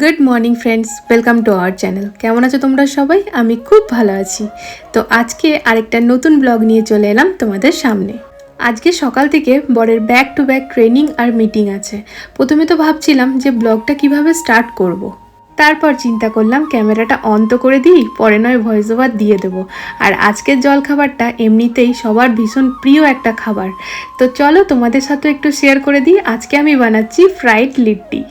Good morning friends welcome to our channel কেমন আছো তোমরা সবাই? আমি খুব ভালো আছি। তো আজকে আরেকটা নতুন ব্লগ নিয়ে চলে এলাম তোমাদের সামনে। আজকে সকাল থেকে বরের ব্যাক টু ব্যাক ট্রেনিং আর মিটিং আছে। প্রথমে তো ভাবছিলাম যে ব্লগটা কীভাবে স্টার্ট করব। তারপর চিন্তা করলাম ক্যামেরাটা অন তো করে দিই, পরে নয় ভয়েস ওভার দিয়ে দেবো। আর আজকের জল খাবারটা এমনিতেই সবার ভীষণ প্রিয় একটা খাবার। তো চলো তোমাদের সাথে একটু শেয়ার করে দিই। আজকে আমি বানাচ্ছি ফ্রাইড লিট্টি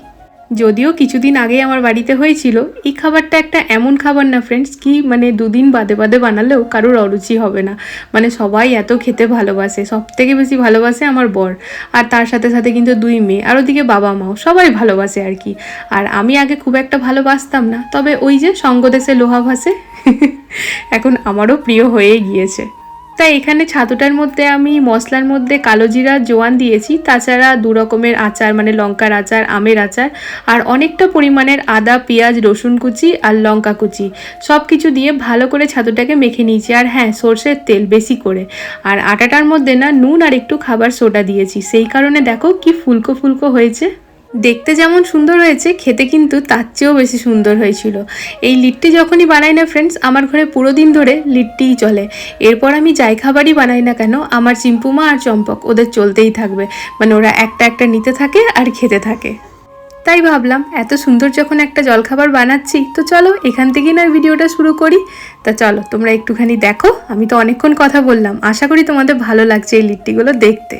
যদিও কিছুদিন আগে আমার বাড়িতে হয়েছিল, এই খাবারটা একটা এমন খাবার না ফ্রেন্ডস কি মানে দুদিন বাদে বাদে বানালেও কারোর অরুচি হবে না। মানে সবাই এত খেতে ভালোবাসে সব থেকে বেশি ভালোবাসে আমার বর, আর তার সাথে সাথে কিন্তু দুই মেয়ে, আর ওদিকে বাবা মাও, সবাই ভালোবাসে আর কি। আর আমি আগে খুব একটা ভালোবাসতাম না, তবে ওই যে সঙ্গদেশে লোহা ভাসে, এখন আমারও প্রিয় হয়ে গিয়েছে। তাই এখানে ছাতুটার মধ্যে আমি মশলার মধ্যে কালো জিরা, জোয়ান দিয়েছি। তাছাড়া দু রকমের আচার মানে লঙ্কার আচার, আমের আচার, আর অনেকটা পরিমাণের আদা, পেঁয়াজ, রসুন কুচি আর লঙ্কা কুচি। সব কিছু দিয়ে ভালো করে ছাতুটাকে মেখে নিয়েছি। আর হ্যাঁ সর্ষের তেল বেশি করে। আর আটাটার মধ্যে না, নুন আর একটু খাবার সোডা দিয়েছি। সেই কারণে দেখো কি ফুলকো ফুলকো হয়েছে। দেখতে যেমন সুন্দর হয়েছে, খেতে কিন্তু তার চেয়েও বেশি সুন্দর হয়েছিল। এই লিট্টি যখনই বানাই না ফ্রেন্ডস আমার ঘরে পুরো দিন ধরে লিট্টিই চলে। এরপর আমি যাই খাবারই বানাই না কেন, আমার চিম্পুমা আর চম্পক ওদের চলতেই থাকবে। মানে ওরা একটা একটা নিতে থাকে আর খেতে থাকে। তাই ভাবলাম, এত সুন্দর যখন একটা জলখাবার বানাচ্ছি, তো চলো এখান থেকেই না ভিডিওটা শুরু করি। তা চলো, তোমরা একটুখানি দেখো, আমি তো অনেকক্ষণ কথা বললাম। আশা করি তোমাদের ভালো লাগছে এই লিট্টিগুলো দেখতে।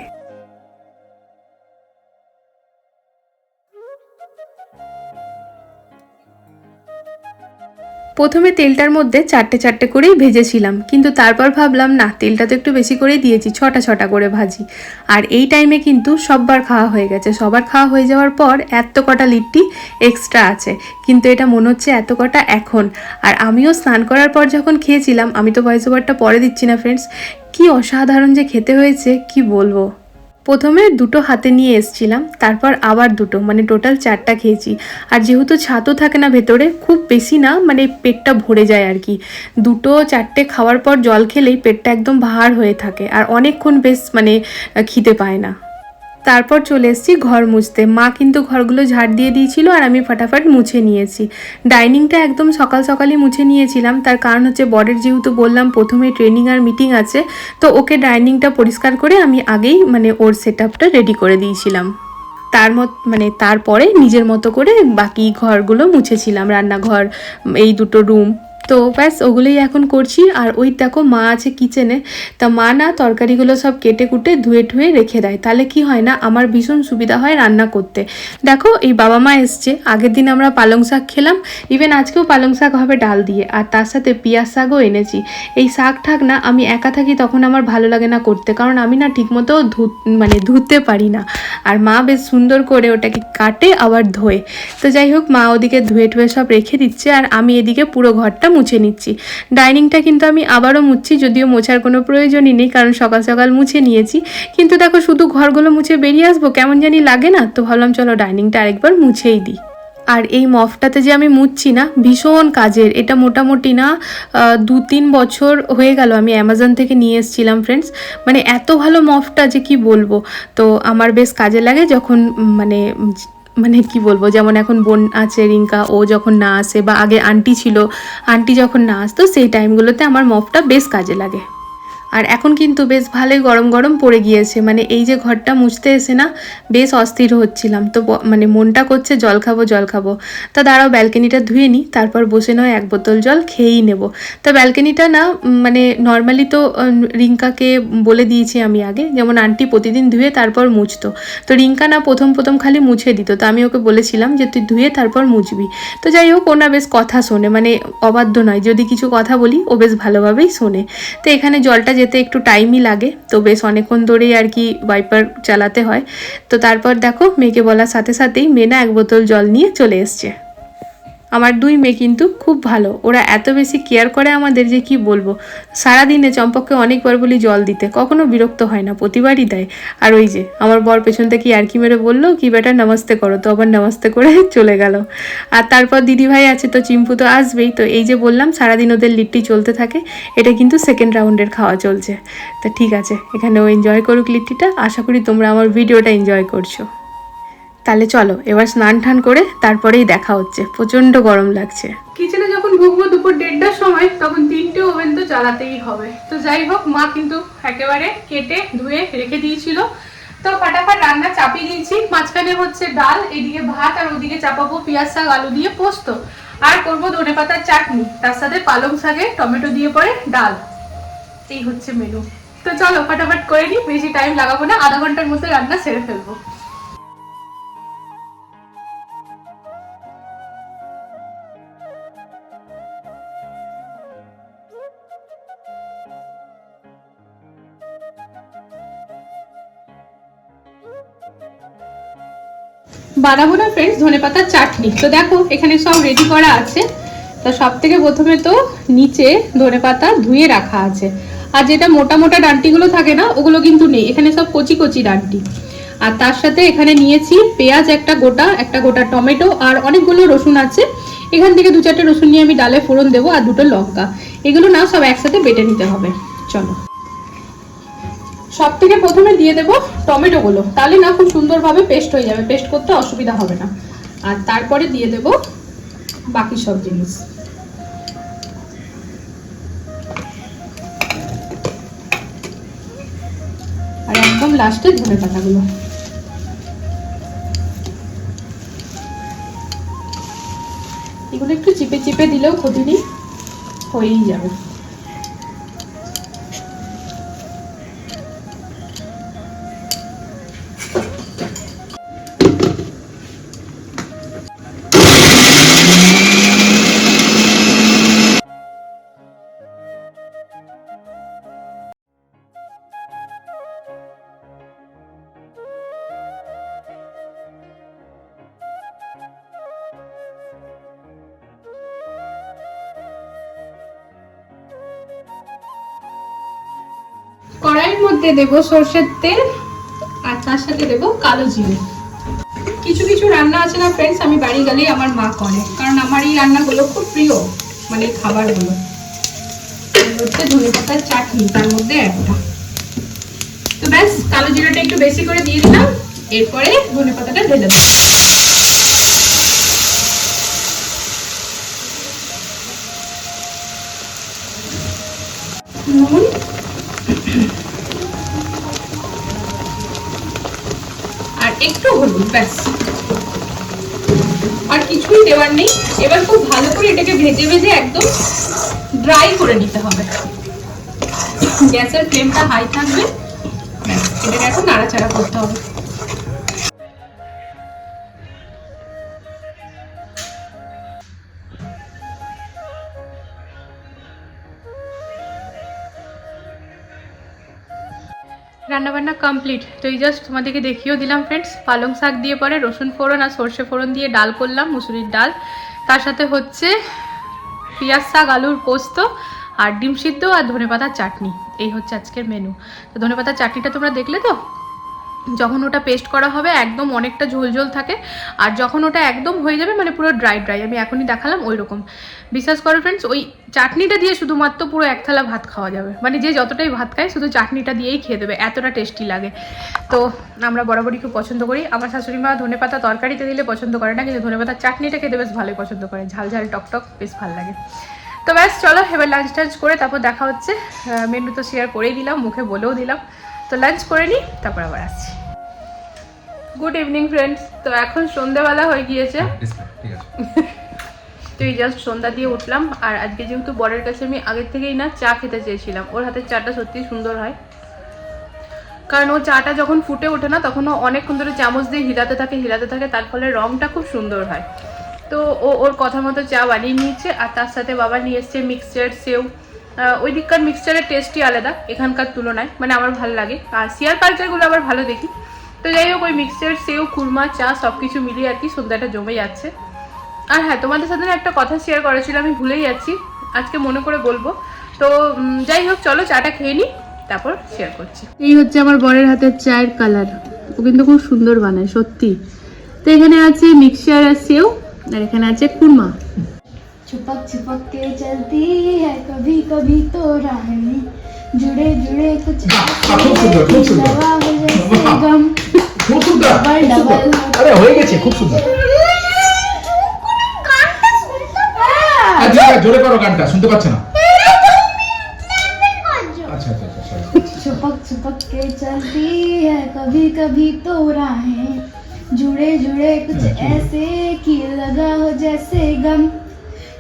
প্রথমে তেলটার মধ্যে চারটে চারটে করেই ভেজেছিলাম, কিন্তু তারপর ভাবলাম, না, তেলটা তো একটু বেশি করেই দিয়েছি, ছটা ছটা করে ভাজি। আর এই টাইমে কিন্তু সববার খাওয়া হয়ে গেছে। সবার খাওয়া হয়ে যাওয়ার পর এত কটা লিট্টি এক্সট্রা আছে, কিন্তু এটা মনে হচ্ছে এত কটা এখন। আর আমিও স্নান করার পর যখন খেয়েছিলাম, আমি তো ভয়েস ওভারটা পরে দিচ্ছি না ফ্রেন্ডস কি অসাধারণ যে খেতে হয়েছে, কি বলব? প্রথমে দুটো হাতে নিয়ে এসছিলাম, তারপর আবার দুটো মানে টোটাল চারটা খেয়েছি। আর যেহেতু ছাতও থাকে না ভেতরে, খুব বেশি না মানে পেটটা ভরে যায় আর কি। দুটো চারটে খাওয়ার পর জল খেলেই পেটটা একদম ভার হয়ে থাকে, আর অনেকক্ষণ বেশ মানে খিদে পায় না। তারপর চলে এসেছি ঘর মুছতে। মা কিন্তু ঘরগুলো ঝাড় দিয়ে দিয়েছিল আর আমি ফাটাফাট মুছে নিয়েছি। ডাইনিংটা একদম সকাল সকালই মুছে নিয়েছিলাম। তার কারণ হচ্ছে বরের যেহেতু বললাম প্রথমে ট্রেনিং আর মিটিং আছে, তো ওকে ডাইনিংটা পরিষ্কার করে আমি আগেই মানে ওর সেট আপটা রেডি করে দিয়েছিলাম। তার মত মানে তারপরে নিজের মতো করে বাকি ঘরগুলো মুছেছিলাম, রান্নাঘর, এই দুটো রুম। তো ব্যাস, ওগুলোই এখন করছি। আর ওই দেখো মা আছে কিচেনে তা মা না তরকারিগুলো সব কেটে কুটে ধুয়ে ঠুয়ে রেখে দেয়। তাহলে কি হয় না, আমার ভীষণ সুবিধা হয় রান্না করতে। দেখো, এই বাবা মা এসছে। আগের দিন আমরা পালং শাক খেলাম। ইভেন আজকেও পালং শাক হবে ডাল দিয়ে। আর তার সাথে পিঁয়াজ শাকও এনেছি। এই শাক ঠাক না, আমি একা থাকি তখন আমার ভালো লাগে না করতে। কারণ আমি না ঠিকমতো ধু মানে ধুতে পারি না। আর মা বেশ সুন্দর করে ওটাকে কাটে, আবার ধোয়ে। তো যাই হোক, মা ওদিকে ধুয়ে টুয়ে সব রেখে দিচ্ছে। আর আমি এদিকে পুরো ঘরটা মুছে নিচ্ছি। ডাইনিংটা কিন্তু আমি আবারও মুছছি, যদিও মোছার কোনো প্রয়োজনই নেই, কারণ সকাল সকাল মুছে নিয়েছি। কিন্তু দেখো, শুধু ঘরগুলো মুছে বেরিয়ে আসব, কেমন জানি লাগে না? তো ভাবলাম, চলো ডাইনিংটা আরেকবার মুছেই দিই। আর এই মফটাতে যে আমি মুছছি না, ভীষণ কাজের। এটা মোটামুটি না দু তিন বছর হয়ে গেল আমি অ্যামাজন থেকে নিয়ে এসেছিলাম ফ্রেন্ডস মানে এত ভালো মফটা যে কি বলব? তো আমার বেশ কাজে লাগে যখন মানে মানে কি বলব, যেমন এখন বোন আছে রিঙ্কা, ও যখন না আসে বা আগে আন্টি ছিল আন্টি যখন না আসতো, সেই টাইমগুলোতে আমার মফটা বেশ কাজে লাগে। আর এখন কিন্তু বেশ ভালোই গরম গরম পড়ে গিয়েছে। মানে এই যে ঘরটা মুছতে এসে না বেশ অস্থির হচ্ছিলাম। তো মানে মনটা করছে জল খাব জল খাব। তা দাঁড়াও, ব্যালকনিটা ধুয়ে নিই তারপর বসে নয় এক বোতল জল খেয়েই নেব। তা ব্যালকনিটা না মানে নর্মালি তো রিঙ্কাকে বলে দিয়েছি আমি আগে, যেমন আন্টি প্রতিদিন ধুয়ে তারপর মুছতো। তো রিঙ্কা না প্রথম প্রথম খালি মুছে দিত। তো আমি ওকে বলেছিলাম যে, তুই ধুয়ে তারপর মুছবি। তো যাই হোক ওনা বেশ কথা শোনে। মানে অবাধ্য নয়। যদি কিছু কথা বলি, ও বেশ ভালোভাবেই শোনে। তো এখানে জলটা যেতে একটু টাইমই লাগে। তো বেশ অনেকক্ষণ ধরেই আর কি ওয়াইপার চালাতে হয়। তো তারপর দেখো, মেয়েকে বলার সাথে সাথেই মেয়ে না এক বোতল জল নিয়ে চলে এসছে। আমার দুই মেয়ে কিন্তু খুব ভালো। ওরা এত বেশি কেয়ার করে আমাদের যে কি বলব? সারাদিনে চম্পককে অনেকবার বলি জল দিতে। কখনো বিরক্ত হয় না, প্রতিবারই দেয়। আর ওই যে, আমার বর পেছন থেকে ইয়ার্কি মেরে বলল, কি বেটা নামাজতে করো। তো আবার নামাজতে করে চলে গেল। আর তারপর দিদিভাই আছে তো, চিম্পু তো আসবেই। তো এই যে বললাম, সারাদিন ওদের লিট্টি চলতে থাকে। এটা কিন্তু সেকেন্ড রাউন্ডের খাওয়া চলছে। তা ঠিক আছে এখানে ও এনজয় করুক লিট্টিটা। আশা করি তোমরা আমার ভিডিওটা এনজয় করছ। তাহলে চলো, এবার স্নান টান করে তারপরেই দেখা হচ্ছে। প্রচণ্ড গরম লাগছে। কিচেনে যখন ঢুকবো দুপুর দেড়টার সময়, তখন তিনটে ওভেন তো চালাতেই হবে। তো যাই হোক, মা কিন্তু একেবারে কেটে ধুয়ে রেখে দিয়েছিল। তো ফাটাফাট রান্না চাপিয়ে দিয়েছি মাঝখানে হচ্ছে ডাল, এদিকে ভাত, আর ওদিকে চাপাবো পেঁয়াজ শাক, আলু দিয়ে পোস্ত। আর করব ধনে পাতার চাটনি। তার সাথে পালং শাকে টমেটো দিয়ে পরে ডাল। এই হচ্ছে মেনু তো চলো, ফাটাফাট করে নিই। বেশি টাইম লাগাবো না। আধা ঘণ্টার মধ্যে রান্না সেরে ফেলব। বানাবো না ফ্রেন্ডস ধনে পাতার চাটনি। তো দেখো, এখানে সব রেডি করা আছে। তো সব থেকে প্রথমে তো নিচে ধনে পাতা ধুয়ে রাখা আছে। আর যেটা মোটা মোটা ডান্টিগুলো থাকে না, ওগুলো কিন্তু নেই। এখানে সব কচি কচি ডান্টি। আর তার সাথে এখানে নিয়েছি পেঁয়াজ একটা গোটা একটা গোটা টমেটো আর অনেকগুলো রসুন আছে। এখান থেকে দু চারটে রসুন নিয়ে আমি ডালে ফোড়ন দেবো আর দুটো লঙ্কা। এগুলো না সব একসাথে বেটে নিতে হবে। চলো। সব থেকে প্রথমে দিয়ে দেবো টমেটো গুলো তাহলে না খুব সুন্দরভাবে পেস্ট হয়ে যাবে। পেস্ট করতে অসুবিধা হবে না। আর তারপরে দিয়ে দেবো বাকি সব জিনিস। আর একদম লাস্টে ধনে পাতাগুলো এগুলো একটু চিপে চিপে দিলেও ক্ষতি নেই, হয়েই যাবে। কড়াইয়ের মধ্যে দেব সর্ষের তেল আর তার সাথে দেব কালো জিরে। কিছু কিছু রান্না আছে না ফ্রেন্ডস আমি বাড়ি গেলেই আমার মা করে, কারণ আমার এই রান্নাগুলো খুব প্রিয় মানে খাবারগুলো। হচ্ছে ধনে পাতার চাটনি, তার মধ্যে একটা। তো ব্যাস, কালো জিরাটা একটু বেশি করে দিয়ে দিলাম, এরপরে ধনে পাতাটা ঢেলে দেবো একটু হলুদ, ব্যাস। আর কিছুই দেওয়ার নেই। এবার খুব ভালো করে এটাকে ভেজে ভেজে একদম ড্রাই করে নিতে হবে। গ্যাসের ফ্লেমটা হাই থাকবে। এটাকে এখন নাড়াচাড়া করতে হবে। রান্নাবান্না কমপ্লিট তো এই জাস্ট তোমাদেরকে দেখিয়েও দিলাম ফ্রেন্ডস পালং শাক দিয়ে পরে রসুন ফোড়ন আর সর্ষে ফোড়ন দিয়ে ডাল করলাম, মুসুরির ডাল। তার সাথে হচ্ছে পেঁয়াজ শাক, আলুর পোস্ত আর ডিম সিদ্ধ আর ধনেপাতার চাটনি। এই হচ্ছে আজকের মেনু তো ধনেপাতার চাটনিটা তোমরা দেখলে তো? যখন ওটা পেস্ট করা হবে, একদম অনেকটা ঝোল ঝোল থাকে। আর যখন ওটা একদম হয়ে যাবে মানে পুরো ড্রাই ড্রাই আমি এখনই দেখালাম ওই রকম বিশ্বাস করো ফ্রেন্ডস ওই চাটনিটা দিয়ে শুধুমাত্র পুরো এক থালা ভাত খাওয়া যাবে। মানে যে যতটাই ভাত খায়, শুধু চাটনিটা দিয়েই খেয়ে দেবে, এতটা টেস্টি লাগে। তো আমরা বরাবরই খুব পছন্দ করি। আমার শাশুড়ি মা ধনে পাতা তরকারিতে দিলে পছন্দ করে না, কিন্তু ধনে পাতার চাটনিটা খেতে বেশ ভালোই পছন্দ করে। ঝাল ঝাল, টক টক বেশ ভালো লাগে। তো ব্যাস, চলো এবার লাঞ্চ টাঞ্চ করে তারপর দেখা হচ্ছে। মেনু তো শেয়ার করেই দিলাম, মুখে বলেও দিলাম। তো লাঞ্চ করে নিই, তারপর আবার আসছি। গুড ইভিনিং ফ্রেন্ডস তো এখন সন্ধেবেলা হয়ে গিয়েছে। ঠিক তো এই জাস্ট সন্ধ্যা দিয়ে উঠলাম। আর আজকে যেহেতু বরের কাছে আমি আগের থেকেই না চা খেতে চেয়েছিলাম। ওর হাতের চাটা সত্যিই সুন্দর হয়। কারণ ও চাটা যখন ফুটে ওঠে না তখন ও অনেকক্ষণ ধরে চামচ দিয়ে হিলাতে থাকে হিলাতে থাকে। তার ফলে রংটা খুব সুন্দর হয়। তো ও ওর কথা মতো চা বানিয়ে নিয়েছে। আর তার সাথে বাবা নিয়ে এসছে মিক্সচার সেও। ওই দিককার মিক্সচারের টেস্টই আলাদা এখানকার তুলনায়। মানে আমার ভালো লাগে। আর শেয়ার কালচারগুলো আবার ভালো দেখি। তো যাই হোক ওই মিক্সচার সেও কুরমা চা সব কিছু মিলিয়ে আর কি সন্ধ্যাটা জমে যাচ্ছে। আর হ্যাঁ তোমাদের সাথে একটা কথা শেয়ার করেছিলাম আমি ভুলেই যাচ্ছি। আজকে মনে করে বলব। তো যাই হোক চলো চাটা খেয়ে নিই তারপর শেয়ার করছি। এই হচ্ছে আমার বরের হাতের চায়ের কালার ও কিন্তু খুব সুন্দর বানায় সত্যি। তো এখানে আছে মিক্সচার আর সেও আর এখানে আছে কুরমা ছুপক ছুপক কে চলতি হ্যাঁ কবি কবি তো রাহনি जुड़े जुड़े कुछ खूब सुंदर, खूब सुंदर। दवा हो जैसे गम খুব সুন্দর Double, খুব সুন্দর। double. আরে হয়ে গেছে খুব সুন্দর হ্যাঁ। আচ্ছা জোরে করো গানটা শুনতে পাচ্ছে না আচ্ছা আচ্ছা আচ্ছা sorry। छुपक छुपक के चलती है कभी कभी तो राहें जुड़े जुड़े कुछ अच्छा। ऐसे कि लगा हो जैसे गम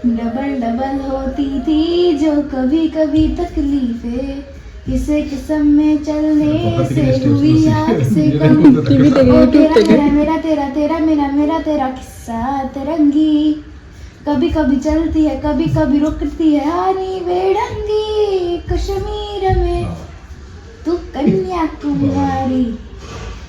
डबल डबल होती थी जो कभी कभी तकलीफें किसे किस्म में चलने से हुई आग से कम। तो मेरा मेरा तेरा तेरा मेरा मेरा तेरा किस्सा तरंगी। कभी कभी चलती है कभी कभी रुकती है हानी बेडंगी कश्मीर में। तू कन्या कन्याकुमारी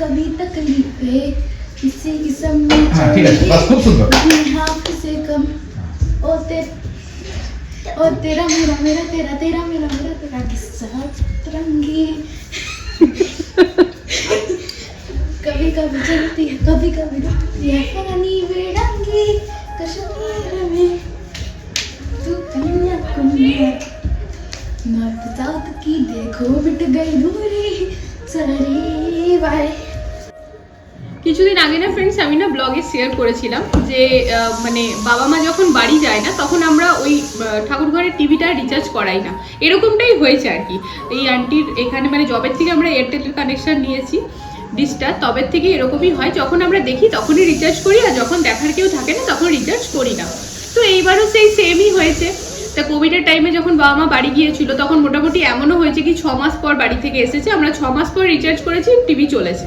कभी तकलीफें किसी किस्म में हाँ, ठीक है, बस खूब से कम। ओ ते ओ तेरा मेरा मेरा तेरा तेरा मेरा मेरा तेरा किस्सा तरंगी। कभी कभी चलती है कभी कभी रुकती है पानी बेडंगी कश्मीर में। तू कन्याकुमारी नॉर्थ साउथ की देखो मिट गई दूरी सारी बाय কিছুদিন আগে না ফ্রেন্ডস আমি না ব্লগে শেয়ার করেছিলাম যে মানে বাবা মা যখন বাড়ি যায় না, তখন আমরা ওই ঠাকুর ঘরের টিভিটা রিচার্জ করাই না। এরকমটাই হয়েছে আর কি। এই আন্টির এখানে মানে জবের থেকে আমরা এয়ারটেলের কানেকশন নিয়েছি ডিশটা তবের থেকে এরকমই হয়, যখন আমরা দেখি তখনই রিচার্জ করি, আর যখন দেখার কেউ থাকে না, তখন রিচার্জ করি না। তো এইবারও সেই সেমই হয়েছে। তা কোভিডের টাইমে যখন বাবা মা বাড়ি গিয়েছিল, তখন মোটামুটি এমনও হয়েছে কি, ছ মাস পর বাড়ি থেকে এসেছে। আমরা ছ মাস পর রিচার্জ করেছি টিভি চলেছে।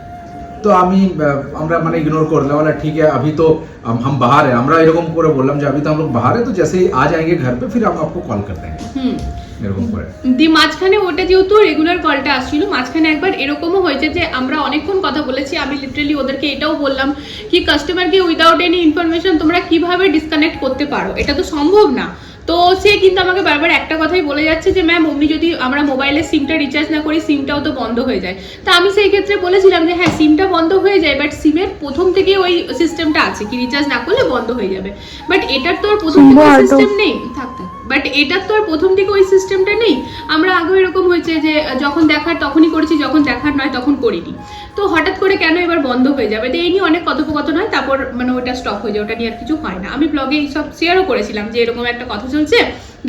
তো আমি আহ, আমরা মানে ইগনোর করলাম বলা ঠিক है अभी तो हम हम बाहर है আমরা এরকম করে বললাম যে अभी तो हम लोग बाहर है तो जैसे ही आ जाएंगे घर पे फिर हम आपको कॉल कर देंगे হুম এরকম করে দিয়ে মাঝখানে ওটা যেহেতু রেগুলার কলটা আসছিল মাঝখানে একবার এরকমও হয়েছে যে আমরা অনেকক্ষণ কথা বলেছি আমি লিটারালি ওদেরকে এটাও বললাম কি কাস্টমারকে উইদাউট এনি ইনফরমেশন তোমরা কিভাবে ডিসকানেক্ট করতে পারো এটা তো সম্ভব না তো সে কিন্তু আমাকে বারবার একটা কথাই বলে যাচ্ছে যে ম্যাম অমনি যদি আমরা মোবাইলের সিমটা রিচার্জ না করি সিমটাও তো বন্ধ হয়ে যায়। তা আমি সেই ক্ষেত্রে বলেছিলাম যে হ্যাঁ সিমটা বন্ধ হয়ে যায় বাট সিমের প্রথম থেকে ওই সিস্টেমটা আছে কি রিচার্জ না করলে বন্ধ হয়ে যাবে। বাট এটার তো আর প্রথম থেকে সিস্টেম নেই। থাক থাক। বাট এটার তো আর প্রথম থেকে ওই সিস্টেমটা নেই। আমরা আগেও এরকম হয়েছে যে যখন দেখার তখনই করেছি, যখন দেখার নয়, তখন করিনি। তো হঠাৎ করে কেন এবার বন্ধ হয়ে যাবে? তো এই নিয়ে অনেক কথোপকথন হয়, তারপর মানে ওটা স্টপ হয়ে যায়, ওটা নিয়ে আর কিছু হয় না। আমি ব্লগে সব শেয়ারও করেছিলাম যে, এরকম একটা কথা চলছে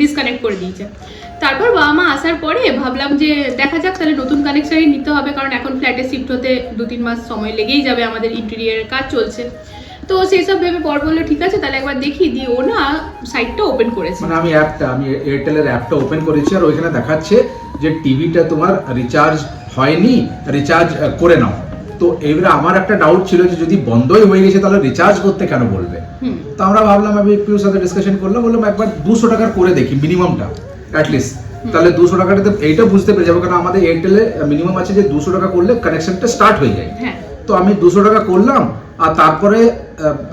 ডিসকানেক্ট করে দিয়েছে। তারপর বাবা মা আসার পরে ভাবলাম যে, দেখা যাক, তাহলে নতুন কানেকশনই নিতে হবে, কারণ এখন ফ্ল্যাটে শিফট হতে দু তিন মাস সময় লেগেই যাবে, আমাদের ইন্টেরিয়ারের কাজ চলছে। তো সেই সব ভেবে পর বলল ঠিক আছে তাহলে একবার দেখি। দিয়ে ও না সাইটটা ওপেন করেছে। মানে আমি অ্যাপটা আমি এয়ারটেলের অ্যাপটা ওপেন করেছি আর ওইখানে দেখাচ্ছে যে টিভিটা তোমার রিচার্জ হয়নি রিচার্জ করে নাও। তো এবারে আমার একটা ডাউট ছিল যে যদি বন্ধই হয়ে গেছে তাহলে রিচার্জ করতে কেন বলবে? তো আমরা ভাবলাম আমি একটু সাথে ডিসকাশন করলাম বললাম একবার দুশো টাকার করে দেখি মিনিমামটা অ্যাটলিস্ট তাহলে দুশো টাকাটাতে এইটা বুঝতে পেরে যাব কারণ আমাদের এয়ারটেলে মিনিমাম আছে যে দুশো টাকা করলে কানেকশনটা স্টার্ট হয়ে যায়। হ্যাঁ। তো আমি দুশো টাকা করলাম আর তারপরে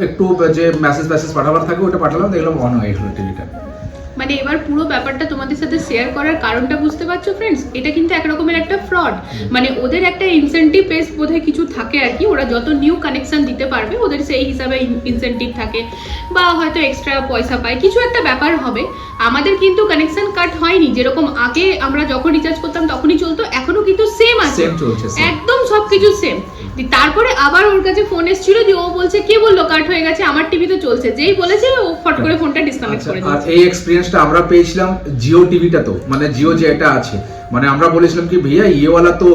একটু যে মেসেজ মেসেজ পাঠাবার থাকে ওটা পাঠালাম দেখলাম অন হয়ে গেলো টিভিটা মানে এবার পুরো ব্যাপারটা তোমাদের সাথে শেয়ার করার কারণটা বুঝতে পারছ ফ্রেন্ডস এটা কিন্তু একরকমের একটা ফ্রড মানে ওদের একটা ইনসেন্টিভ বেস বোধহয় কিছু থাকে আর কি ওরা যত নিউ কানেকশন দিতে পারবে ওদের সেই হিসাবে ইনসেন্টিভ থাকে। বা হয়তো এক্সট্রা পয়সা পায় কিছু একটা ব্যাপার হবে। আমাদের কিন্তু কানেকশন কাট হয়নি যেরকম আগে আমরা যখন রিচার্জ করতাম তখনই চলতো এখনও কিন্তু সেম আছে। একদম সবকিছু সেম তারপরে আবার ওর কাছে ফোন এসেছিল যে ও বলছে কে বলল কাট হয়ে গেছে? আমার টিভিতে চলছে। যেই বলেছে ও ফট করে ফোনটা ডিসকানেক্ট আচ্ছা, করে আর এই এক্সপেরিয়েন্সটা আমরা পেয়েছিলাম জিও টিভিটা তো মানে জিও যে এটা আছে। মানে আমরা বলেছিলাম কি ভাইয়া ইয়েওয়ালা তো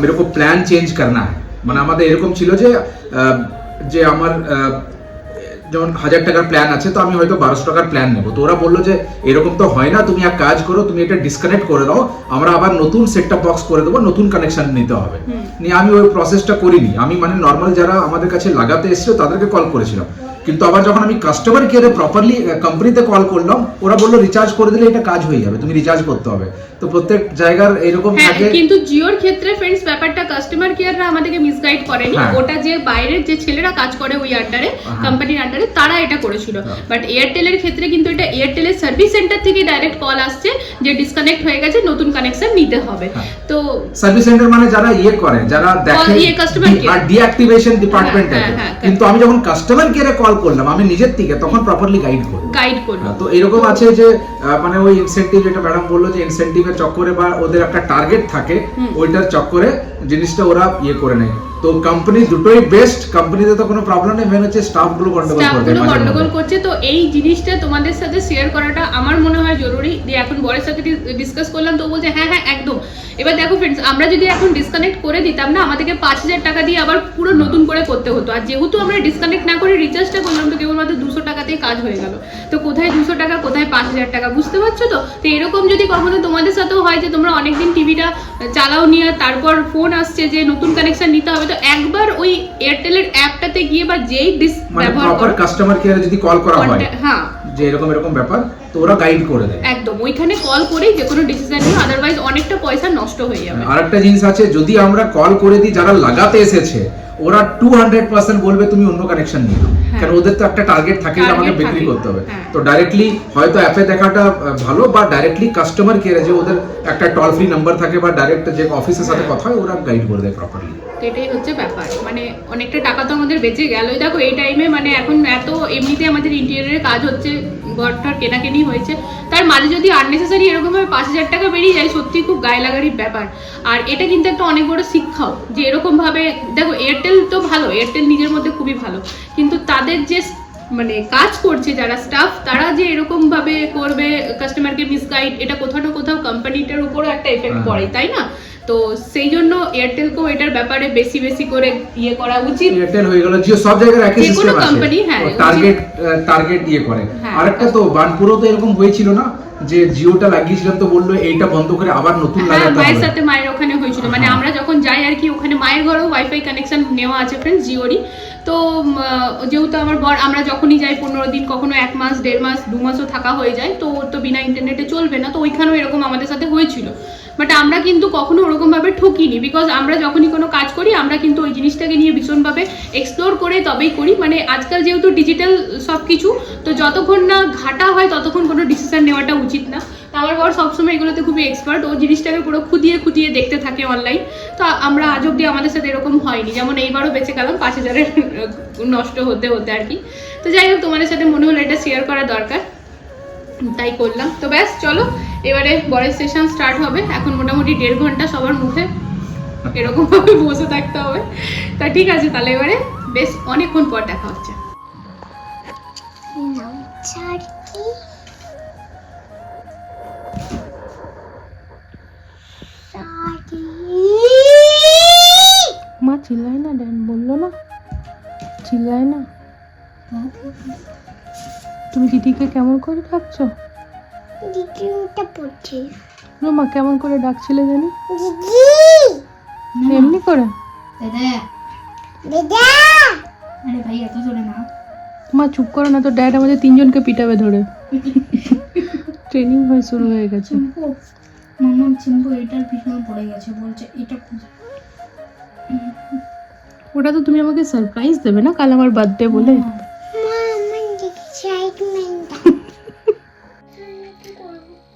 মেরে প্ল্যান চেঞ্জ করনা মানে আমাদের এরকম ছিল যে যে আমার যেমন হাজার টাকার প্ল্যান আছে তো আমি হয়তো বারোশো টাকার প্ল্যান নেব। তো ওরা বলল যে এরকম তো হয় না তুমি এক কাজ করো তুমি এটা ডিসকানেক্ট করে দাও আমরা আবার নতুন সেটটা বক্স করে দেবো নতুন কানেকশন নিতে হবে। নিয়ে আমি ওই প্রসেসটা করিনি। আমি মানে নর্মাল যারা আমাদের কাছে লাগাতে এসেছিল তাদেরকে কল করেছিলাম। কিন্তু আবার যখন আমি কাস্টমার কেয়ারে প্রপারলি কোম্পানিতে কল করলাম ওরা বলল রিচার্জ করে দিলে এটা কাজ হয়ে যাবে তুমি রিচার্জ করতে হবে তো প্রত্যেক জায়গার এরকম হ্যাঁ থাকে কিন্তু জিওর ক্ষেত্রে ফ্রেন্ডস ব্যাপারটা কাস্টমার কেয়াররা আমাদেরকে মিসগাইড করেনি হ্যাঁ। ওটা যে বাইরের যে ছেলেরা কাজ করে ওই আন্ডারে হ্যাঁ। কোম্পানির আন্ডারে তারা এটা করেছিল হ্যাঁ। বাট এয়ারটেলের ক্ষেত্রে কিন্তু এটা এয়ারটেলের সার্ভিস সেন্টার থেকে ডাইরেক্ট কল আসছে যে ডিসকানেক্ট হয়ে গেছে নতুন কানেকশন নিতে হবে হ্যাঁ। তো সার্ভিস সেন্টার মানে যারা ইয়ে করে যারা দেখে ইয়ে। আর ডিঅ্যাক্টিভেশন ডিপার্টমেন্ট হ্যাঁ, হ্যাঁ, হ্যাঁ, কিন্তু আমি যখন কাস্টমার কেয়ারে কল করলাম আমি নিজের থেকে তখন প্রপারলি গাইড করব গাইড করব তো এরকম আছে যে মানে ওই ইনসেন্টিভ যেটা ম্যাডাম বলল যে ইনসেন্টিভের চক্করে বা ওদের একটা টার্গেট থাকে ওইটার চক্করে জিনিসটা ওরা ইয়ে করে নেয়। তো কোম্পানি দুটোই বেস্ট কোম্পানিতে তো কোনো প্রবলেম নেই মেন হচ্ছে স্টাফগুলো গন্ডগোল করে স্টাফগুলো দেয় গন্ডগোল করছে তো এই জিনিসটা তোমাদের সাথে শেয়ার করাটা আমার মনে হয় জরুরি। দিয়ে এখন বরের সাথে ডিসকাস করলাম তো বলছে হ্যাঁ হ্যাঁ একদম। এবার দেখো ফ্রেন্ডস আমরা যদি এখন ডিসকানেক্ট করে দিতাম না আমাদেরকে পাঁচ হাজার টাকা দিয়ে আবার পুরো নতুন করে করতে হতো। আর যেহেতু আমরা ডিসকানেক্ট না করে রিচার্জটা করলাম তো কেবলমাত্র দুশো টাকাতেই কাজ হয়ে গেল। তো কোথায় দুশো টাকা কোথায় পাঁচ হাজার টাকা বুঝতে পারছ তো? তো এরকম যদি কখনো তোমাদের সাথেও হয় যে তোমরা অনেকদিন টিভিটা চালাও নিয়ে তারপর ফোন আসছে যে নতুন কানেকশন নিতে হবে তো একবার ওই এয়ারটেলের অ্যাপটাতে গিয়ে বা যেই ডিস মানে ব্যবহার প্রপার কাস্টমার কেয়ারে যদি কল করা হয় হ্যাঁ। যে এরকম এরকম ব্যাপার তো ওরা গাইড করে দেয়। একদম ওইখানে কল করেই যে কোনো ডিসিশন নিও আদারওয়াইজ অনেকটা পয়সা নষ্ট হয়ে যাবে। আরেকটা জিনিস আছে যদি আমরা কল করে দিই যারা লাগাতে এসেছে ওরা টু হান্ড্রেড পার্সেন্ট বলবে তুমি অন্য কানেকশন নিও। হ্যাঁ। কারণ ওদের তো একটা টার্গেট থাকে যে আমাকে বিক্রি করতে হবে। হ্যাঁ। তো ডাইরেক্টলি হয়তো অ্যাপে দেখাটা ভালো বা ডাইরেক্টলি কাস্টমার কেয়ারে যে ওদের একটা টোল ফ্রি নাম্বার থাকে বা ডাইরেক্ট যে অফিসের সাথে হ্যাঁ। কথা হয় ওরা গাইড করে দেয় প্রপারলি এটাই হচ্ছে ব্যাপার। মানে অনেকটা টাকা তো আমাদের বেঁচে দেখো এই টাইমে মানে এখন এত এমনিতে আমাদের ইন্টেরিয়ারের কাজ হচ্ছে ঘরটার কেনাকেনি হয়েছে। তার মাঝে যদি আননেসেসারি এরকমভাবে পাঁচ হাজার টাকা বেরিয়ে যায় সত্যি খুব গায়ে লাগারই ব্যাপার। আর এটা কিন্তু একটা অনেক বড় শিক্ষাও যে এরকমভাবে দেখো এয়ারটেল তো ভালো এয়ারটেল নিজের মধ্যে খুবই ভালো। কিন্তু তাদের যে মানে কাজ করছে যারা স্টাফ তারা যে এরকম ভাবে করবে কাস্টমারকে মিসগাইড এটা কোথাও না কোথাও কোম্পানিটার উপরও একটা এফেক্ট হ্যাঁ। পড়ে তাই না? তো সেই জন্য এয়ারটেলকেও এটার ব্যাপারে বেশি বেশি করে ইয়ে করা উচিত। এয়ারটেল হয়ে গেল জিও সব জায়গায় একই সিস্টেম আছে। company, হ্যাঁ, টার্গেট টার্গেট ইয়ে করে। হ্যাঁ। আরেকটা তো বানপুরও তো এরকম হয়েছিল না? যে জিওটা লাগিয়েছিলাম তো বলল এইটা বন্ধ করে আবার নতুন হ্যাঁ লাগাতে মায়ের সাথে মায়ের ওখানে হয়েছিল। মানে। আমরা যখন যাই আর কি ওখানে মায়ের ঘরেও ওয়াইফাই কানেকশন নেওয়া আছে ফ্রেন্ডস জিওরই। তো যেহেতু আমার বর আমরা যখনই যাই পনেরো দিন কখনো এক মাস দেড় মাস দু মাসও থাকা হয়ে যায় তো ওর তো বিনা ইন্টারনেটে চলবে না তো ওইখানেও এরকম আমাদের সাথে হয়েছিল। বাট আমরা কিন্তু কখনো ওরকম ভাবে ঠকিনি বিকজ আমরা যখনই কোনো কাজ করি আমরা কিন্তু ওই জিনিসটাকে নিয়ে ভীষণভাবে এক্সপ্লোর করে তবেই করি। মানে আজকাল যেহেতু ডিজিটাল সব কিছু তো যতক্ষণ না ঘাটা হয় ততক্ষণ কোনো ডিসিশন নেওয়াটা উচিত না। তো আমার বর সবসময় এগুলোতে খুবই এক্সপার্ট ও জিনিসটাকে পুরো খুদিয়ে খুদিয়ে দেখতে থাকে অনলাইন তো আমরা আজ অব্দি আমাদের সাথে এরকম হয়নি। যেমন এইবারও বেঁচে গেলাম, পাঁচ হাজারের নষ্ট হতে হতে আর কি। তো যাই হোক, তোমাদের সাথে মনে হলো এটা শেয়ার করা দরকার। তাই করলাম। তো ব্যাস, চলো। এবারে বরের সেশন স্টার্ট হবে। এখন মোটামুটি দেড় ঘণ্টা সবার মুখে এরকম ভাবে বসে থাকতে হবে। তা ঠিক আছে, তাহলে এবারে বেশ অনেকক্ষণ পর দেখা হচ্ছে। মা চিল্লাই না ড্যান বলল না? চিল্লাই না। তুমি দিদিকে কেমন করে ডাকছো? পড়ছে। মা কেমন করে ডাকছিলে জানি? দিদি! এমনি করে? দাদা। দাদা! আরে ভাই এত জোরে না মা চুপ করো না তো ড্যাড আমাদের তিনজনকে পিটাবে ধরে। ট্রেনিং হয়ে শুরু হয়ে গেছে। চিম্পু এটার পিছনে পড়ে গেছে বলছে এটা ওটা তো তুমি আমাকে সারপ্রাইজ দেবে না? কাল আমার বার্থডে বলে।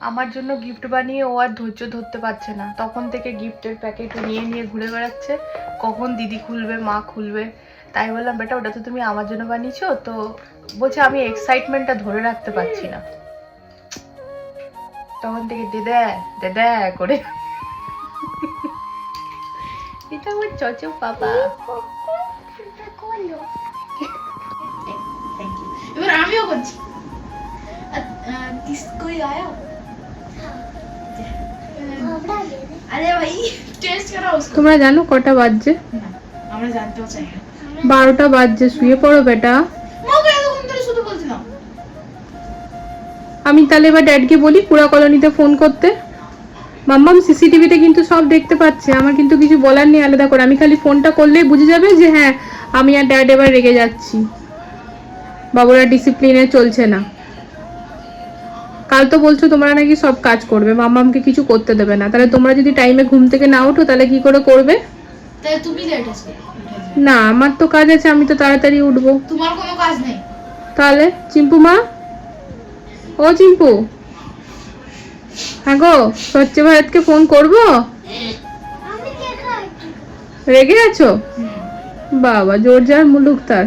আমার জন্য গিফট বানিয়ে ও আর ধৈর্য ধরতে পারছে না। তখন থেকে গিফটের প্যাকেট নিয়ে নিয়ে ঘুরে বেড়াচ্ছে। কখন দিদি খুলবে মা খুলবে? তাই বললাম বেটা ওটা তো তুমি আমার জন্য বানিয়েছো তো বলছে আমি এক্সাইটমেন্টটা ধরে রাখতে পারছি না। তখন থেকে দেদা দেদা করে এটা আমার চচক বাবা এবার আমিও করছি কই আয়া আরে ভাই টেস্ট করাও তোমরা জানো কটা বাজছে? আমরা জানতেও চাই বারোটা বাজছে শুয়ে পড়ো বেটা। আমি তাহলে এবার ড্যাডকে বলি পুরা কলোনিতে ফোন করতে। মাম্মাম সিসিটিভিতে কিন্তু সব দেখতে পাচ্ছে। আমার কিন্তু কিছু বলার নেই আলাদা করে। আমি খালি ফোনটা করলেই বুঝে যাবে যে হ্যাঁ আমি আর ড্যাড এবার রেগে যাচ্ছি। বাবুরা ডিসিপ্লিনে চলছে না। কাল তো বলছো তোমরা নাকি সব কাজ করবে। মাম্মামকে কিছু করতে দেবে না। তাহলে তোমরা যদি টাইমে ঘুম থেকে না ওঠো তাহলে কি করে করবে? তুমি না আমার তো কাজ আছে আমি তো তাড়াতাড়ি উঠবো। তোমার কোনো কাজ নেই। তাহলে চিম্পু মা? ও চিম্পু? হ্যাঁ গো, স্বচ্ছ ভারতকে ফোন করব? রেগে আছো? বাবা, জোর যার মুলুক তার।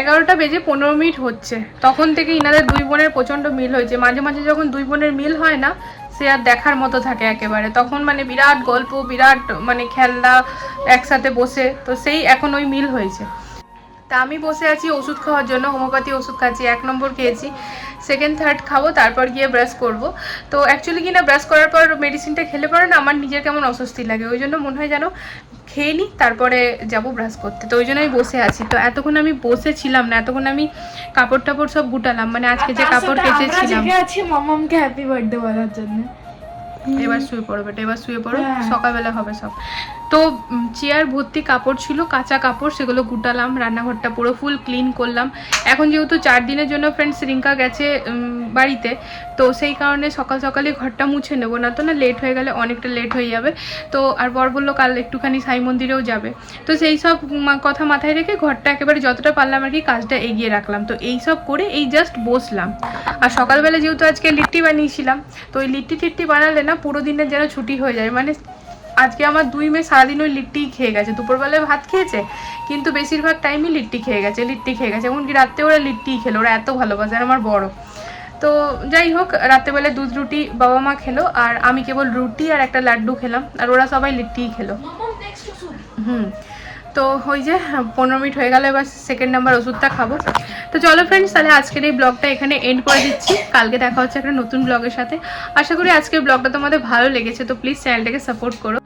এগারোটা বেজে পনেরো মিনিট হচ্ছে। তখন থেকে ইনাদের দুই বোনের প্রচণ্ড মিল হয়েছে। মাঝে মাঝে যখন দুই বোনের মিল হয় না, সে আর দেখার মতো থাকে একেবারে। তখন মানে বিরাট গল্প, বিরাট মানে খেলনা একসাথে বসে, তো সেই এখন ওই মিল হয়েছে। তা আমি বসে আছি ওষুধ খাওয়ার জন্য, হোমিওপ্যাথি ওষুধ খাচ্ছি, এক নম্বর খেয়েছি। সেকেন্ড থার্ড খাব তারপর গিয়ে ব্রাশ করব। তো অ্যাকচুয়ালি কি না ব্রাশ করার পর মেডিসিনটা খেলে পরে না আমার নিজের কেমন অস্বস্তি লাগে। ওই জন্য মনে হয় যেন খেয়ে নিই তারপরে যাব ব্রাশ করতে। তো ওই জন্য আমি বসে আছি। তো এতক্ষণ আমি বসেছিলাম না এতক্ষণ আমি কাপড় টাপড় সব গুটালাম। মানে আজকে যে কাপড় কেচেছিলাম। আছি মামামকে হ্যাপি বার্থডে বলার জন্য। এবার শুয়ে পড়ো বেটা এবার শুয়ে পড়ো। হ্যাঁ। সকালবেলা হবে সব। তো চেয়ার, ভর্তি কাপড় ছিল, কাঁচা কাপড়, সেগুলো গুটালাম, রান্নাঘরটা পুরো ফুল ক্লিন করলাম। এখন যেহেতু চার দিনের জন্য ফ্রেন্ডস রিঙ্কা গেছে বাড়িতে, তো সেই কারণে সকাল সকালে ঘরটা মুছে নেব না তো না লেট হয়ে গেলে অনেকটা লেট হয়ে যাবে। তো, আর বর বলল কাল একটুখানি সাই মন্দিরেও যাবে। তো সেই সব কথা মাথায় রেখে ঘরটা একেবারে যতটা পারলাম আর কি কাজটা এগিয়ে রাখলাম। তো এই সব করে এই জাস্ট বসলাম। আর সকালবেলা যেহেতু আজকে লিট্টি বানিয়েছিলাম, তো ওই লিট্টি টিট্টি বানালে না পুরো দিনের যেন ছুটি হয়ে যায়। মানে আজকে আমার দুই মেয়ে সারাদিন ওই লিট্টি খেয়ে গেছে। দুপুরবেলায় ভাত খেয়েছে কিন্তু বেশিরভাগ টাইমই লিট্টি খেয়ে গেছে লিট্টি খেয়ে গেছে। এমনকি রাত্রে ওরা লিট্টিই খেলো ওরা এত ভালোবাসে আমার বড়। তো যাই হোক রাত্রেবেলায় দুধ রুটি বাবা মা খেলো আর আমি কেবল রুটি আর একটা লাড্ডু খেলাম আর ওরা সবাই লিট্টিই খেলো। হুম। তো ওই যে, পনেরো মিনিট হয়ে গেল, এবার সেকেন্ড নাম্বার ওষুধটা খাব। তো চলো ফ্রেন্ডস তাহলে আজকের এই ব্লগটা এখানে এন্ড করে দিচ্ছি। কালকে দেখা হচ্ছে একটা নতুন ব্লগের সাথে। আশা করি আজকের ব্লগটা তোমাদের ভালো লেগেছে, তো প্লিজ চ্যানেলটাকে সাপোর্ট করো।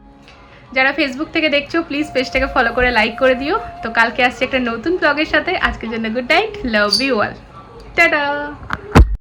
যারা ফেসবুক থেকে দেখছ প্লিজ পেজটাকে ফলো করে লাইক করে দিও। তো কালকে আসছে একটা নতুন ব্লগের সাথে। আজকের জন্য good night love you all tata!